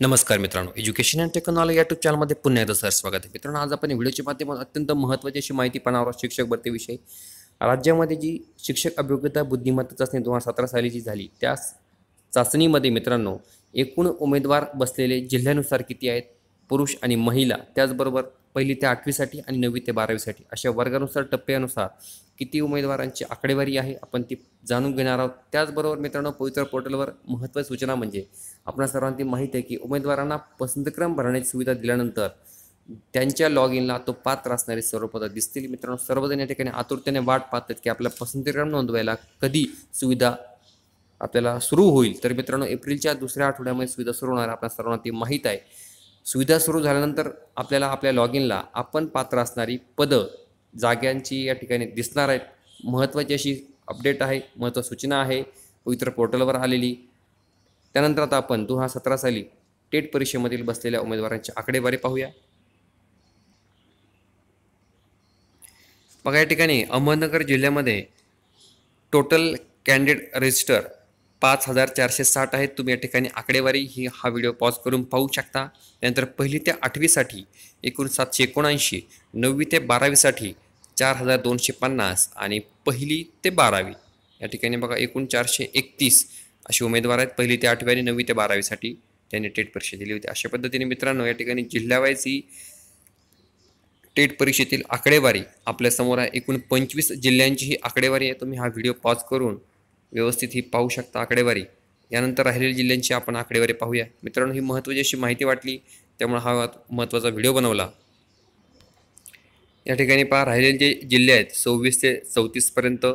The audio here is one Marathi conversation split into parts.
नमस्कार मित्रांनो. एज्युकेशन अँड टेक्नॉलॉजी यूट्यूब चॅनलमध्ये पुन्हा एकदा सर स्वागत आहे. मित्रांनो आज आपण व्हिडिओच्या माध्यमात अत्यंत महत्त्वाची अशी माहिती पाहणार आहोत शिक्षक भरतीविषयी राज्यामध्ये जी शिक्षक अभियोग्यता बुद्धिमत्ता चाचणी दोन हजार सतरा साली जी झाली त्या चाचणीमध्ये मित्रांनो एकूण उमेदवार बसलेले जिल्ह्यानुसार किती आहेत? पुरुष आणि महिला. त्याचबरोबर पहिली ते आठवीसाठी आणि नववी ते बारावीसाठी. अशा वर्गानुसार टप्प्यानुसार किती उमेदवारांची आकडेवारी आहे आपण ती जाणून घेणार आहोत. त्याचबरोबर मित्रांनो पवित्र पोर्टलवर महत्त्वाची सूचना म्हणजे आपणा सर्वांना ती माहीत आहे की उमेदवारांना पसंतक्रम भरण्याची सुविधा दिल्यानंतर त्यांच्या लॉग इनला तो पात्र असणारे सर्व पदं दिसतील. मित्रांनो सर्वजण या ठिकाणी आतुरतेने वाट पाहतात की आपल्या पसंतीक्रम नोंदवायला कधी सुविधा आपल्याला सुरू होईल. तर मित्रांनो एप्रिलच्या दुसऱ्या आठवड्यामध्ये सुविधा सुरू होणार आपल्या सर्वांना ती माहीत आहे. सुविधा सुरू झाल्यानंतर आपल्याला आपल्या लॉग इनला आपण पात्र असणारी पदं जाग्यांची या ठिकाणी दिसणार आहेत. महत्त्वाची अशी अपडेट आहे महत्त्वाची सूचना आहे. पवित्र पोर्टलवर आलेली. त्यानंतर आता आपण दोन हजार सतरा साली टेट परीक्षेमधील बसलेल्या उमेदवारांची आकडेवारी पाहूया. बघा या ठिकाणी अहमदनगर जिल्ह्यामध्ये टोटल कॅन्डिडेट रजिस्टर पाच हजार चारशे साठ आहेत. तुम्ही या ठिकाणी आकडेवारी ही हा व्हिडिओ पॉज करून पाहू शकता. त्यानंतर पहिली ते आठवीसाठी एकूण सातशे एकोणऐंशी नववी ते बारावीसाठी चार हजार दोनशे पन्नास आणि पहिली ते बारावी. या ठिकाणी बघा एकूण चारशे एकतीस असे उमेदवार आहेत. पहिली ते आठवी आणि नववी ते बारावीसाठी त्यांनी टेट परीक्षा दिली होती. अशा पद्धतीने मित्रांनो या ठिकाणी जिल्ह्यावाईज ही टेट परीक्षेतील आकडेवारी आपल्यासमोर आहे. एकूण पंचवीस जिल्ह्यांची ही आकडेवारी आहे. तुम्ही हा व्हिडिओ पॉज करून व्यवस्थित ही पाहू शकता आकडेवारी. यानंतर राहिलेल्या जिल्ह्यांची आपण आकडेवारी पाहूया. मित्रांनो ही महत्त्वाची अशी माहिती वाटली त्यामुळे हा महत्त्वाचा व्हिडिओ बनवला. या ठिकाणी पहा राहिलेले जे जिल्हे आहेत सव्वीस ते चौतीसपर्यंत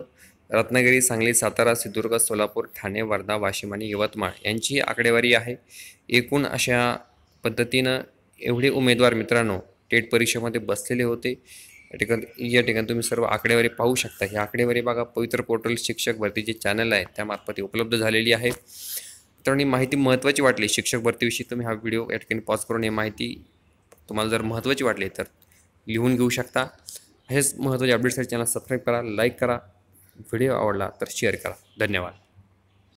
रत्नागिरी सांगली सातारा सिंधुदुर्ग सोलापूर ठाणे वर्धा वाशिम आणि यवतमाळ यांची आकडेवारी आहे. एकूण अशा पद्धतीनं एवढे उमेदवार मित्रांनो टेट परीक्षेमध्ये बसलेले होते. या ठिकाणी या ठिकाणी तुम्ही सर्व आकडेवारी पाहू शकता. ही आकडेवारी बघा पवित्र पोर्टल शिक्षक भरतीचे चॅनल आहे त्यामार्फत उपलब्ध झालेली आहे. तर ही माहिती महत्त्वाची वाटली. शिक्षक भरतीविषयी तुम्ही हा व्हिडिओ या ठिकाणी पॉज करून ही माहिती तुम्हाला जर महत्त्वाची वाटली तर लिहून घेऊ शकता. हेच महत्त्वाचे अपडेट्ससाठी चॅनल सबस्क्राईब करा लाईक करा. व्हिडिओ आवडला तर शेअर करा. धन्यवाद.